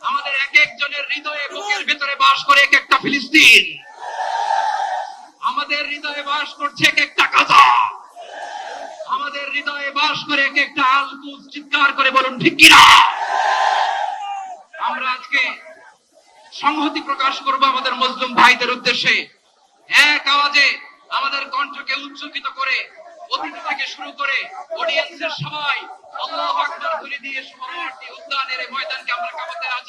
আমাদের এক একজনের হৃদয়ে বুকের ভেতরে বাস করে এক একটা ফিলিস্তিন। আমাদের হৃদয়ে বাস করছে এক একটা কাজা আমাদের হৃদয়ে বাস করে এক একটা আলকুজ চিৎকার করে বলুন, ঠিক কিনা? আমরা আজকে সংহতি প্রকাশ করব আমাদের মুসলিম ভাইদের উদ্দেশ্যে। এক আওয়াজে আমাদের কণ্ঠকে উচ্চকিত করে অতিথি থেকে শুরু করে অডিয়েন্সের সবাই আল্লাহ আকবার ধরে দিয়ে সমাবর্তী উদ্যানের ময়দানকে আমরা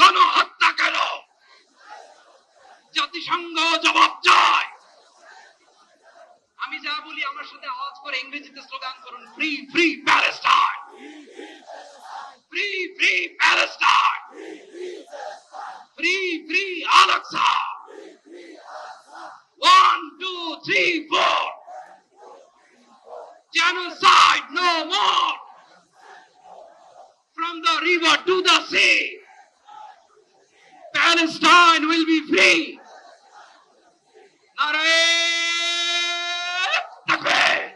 গণহত্যা কেন? জাতিসংঘ জবাব চায়। আমি যা বলি আমার সাথে আওয়াজ করে ইংরেজিতে স্লোগান করুন free free Palestine free free Palestine free free Al Aqsa one two three four genocide no more! From the river to the sea! Palestine will be free. Narayan Takbir!